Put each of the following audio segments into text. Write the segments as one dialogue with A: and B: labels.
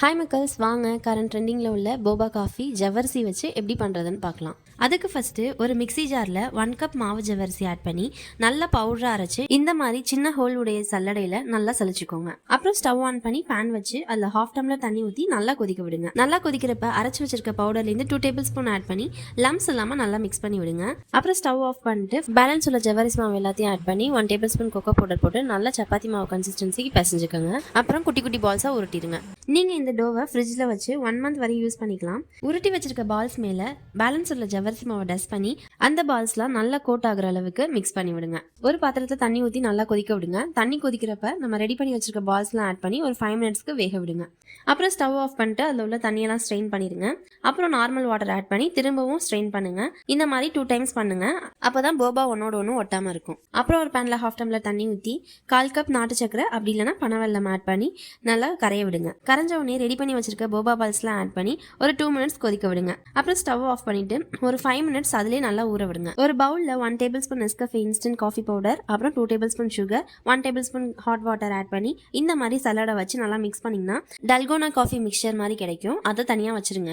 A: Hi மக்கள்ஸ். வாங்க. Current ட்ரெண்டிங்கில் உள்ள போபா காஃபி ஜவர்சி வச்சு எப்படி பண்ணுறதுன்னு பார்க்கலாம். அதுக்கு ஃபஸ்ட்டு ஒரு மிக்ஸி ஜாரில் ஒன் கப் மாவு ஜவரிசி ஆட் பண்ணி நல்லா பவுடராக அரைச்சி இந்த மாதிரி சின்ன ஹோல் உடைய சல்லடையில் நல்லா சலிச்சுக்கோங்க. அப்புறம் ஸ்டவ் ஆன் பண்ணி பேன் வச்சு அதில் ஹாஃப் டம்ளர் தண்ணி ஊற்றி நல்லா கொதிக்க விடுங்க. நல்லா கொதிக்கிறப்ப அரைச்சி வச்சிருக்க பவுடர்லேருந்து டூ டேபிள் ஸ்பூன் ஆட் பண்ணி லம்ஸ் இல்லாமல் நல்லா மிக்ஸ் பண்ணி விடுங்க. அப்புறம் ஸ்டவ் ஆஃப் பண்ணிட்டு பேலன்ஸ் உள்ள ஜவரிசி மாவு எல்லாத்தையும் ஆட் பண்ணி one tablespoon cocoa powder போட்டு நல்லா சப்பாத்தி மாவு கன்சிஸ்டன்சிக்கு பிசைஞ்சுக்கோங்க. அப்புறம் குட்டி குட்டி பால்ஸாக உருட்டிடுங்க. நீங்கள் இந்த டோவை ஃப்ரிட்ஜில் வச்சு ஒன் மந்த் வரை யூஸ் பண்ணிக்கலாம். உருட்டி வச்சிருக்க பால்ஸ் மேலே பேலன்ஸ் உள்ள ஜவரிசி மாவை டஸ்ட் பண்ணி அந்த பால்ஸ்லாம் நல்லா கோட் ஆகிற அளவுக்கு மிக்ஸ் பண்ணி விடுங்க. ஒரு பாத்திரத்தில் தண்ணி ஊற்றி நல்லா கொதிக்க விடுங்க. தண்ணி கொதிக்கிறப்ப நம்ம ரெடி பண்ணி வச்சிருக்க பால்ஸ்லாம் ஆட் பண்ணி ஒரு ஃபைவ் மினிட்ஸ்க்கு வேக விடுங்க. அப்புறம் ஸ்டவ் ஆஃப் பண்ணிட்டு அதில் உள்ள தண்ணியெல்லாம் ஸ்ட்ரெயின் பண்ணிடுங்க. அப்புறம் நார்மல் வாட்டர் ஆட் பண்ணி திரும்பவும் ஸ்ட்ரெயின் பண்ணுங்க. இந்த மாதிரி டூ டைம்ஸ் பண்ணுங்க. அப்போ தான் போபா ஒன்னோட ஒன்று ஒட்டாமல் இருக்கும். அப்புறம் ஒரு பேனில் ஹாஃப் டம்ளர் தண்ணி ஊற்றி கால் கப் நாட்டு சக்கரை அப்படி இல்லைனா பனவெல்லம் ஆட் பண்ணி நல்லா கரைய விடுங்க. கரைஞ்ச உடனே ரெடி பண்ணி வச்சிருக்க போபா பால்ஸ்லாம் ஆட் பண்ணி ஒரு டூ மினிட்ஸ் கொதிக்க விடுங்க. அப்புறம் ஸ்டவ் ஆஃப் பண்ணிட்டு ஒரு ஃபைவ் மினிட்ஸ் அதிலே நல்லா ஊற விடுங்க. ஒரு பவுலில் one tablespoon Nescafe instant coffee powder அப்புறம் two tablespoon sugar one tablespoon hot water add பண்ணி இந்த மாதிரி சலாடை வச்சு நல்லா மிக்ஸ் பண்ணிங்கன்னா டல்கோனா காஃபி மிக்சர் மாதிரி கிடைக்கும். அதை தனியாக வச்சிருங்க.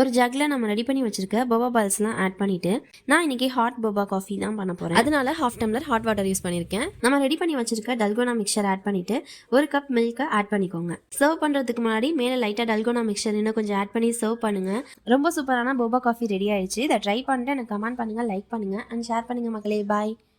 A: ஒரு ஜக்கில் நம்ம ரெடி பண்ணி வச்சிருக்க போபா பால்ஸ்லாம் ஆட் பண்ணிவிட்டு நான் இன்னைக்கு ஹாட் போபா காஃபி தான் பண்ண போகிறேன் அதனால half tumbler hot water use பண்ணியிருக்கேன் நம்ம ரெடி பண்ணி வச்சிருக்க டல்கோனா மிக்சர் ஆட் பண்ணிவிட்டு ஒரு கப் மில்க்கை ஆட் பண்ணிக்கோங்க. சர்வ் பண்ணுறதுக்கு முன்னாடி மேலே லைட்டாக டல்கோனா மிக்சர் இன்னும் கொஞ்சம் ஆட் பண்ணி சர்வ் பண்ணுங்க. ரொம்ப சூப்பரான போபா காஃபி ரெடி ஆயிடுச்சு. இதை ட்ரை பண்ணிட்டு எனக்கு கமெண்ட் பண்ணுங்கள் லைக் பண்ணுங்க அண்ட் ஷேர் பண்ணுங்க மக்களே. பாய்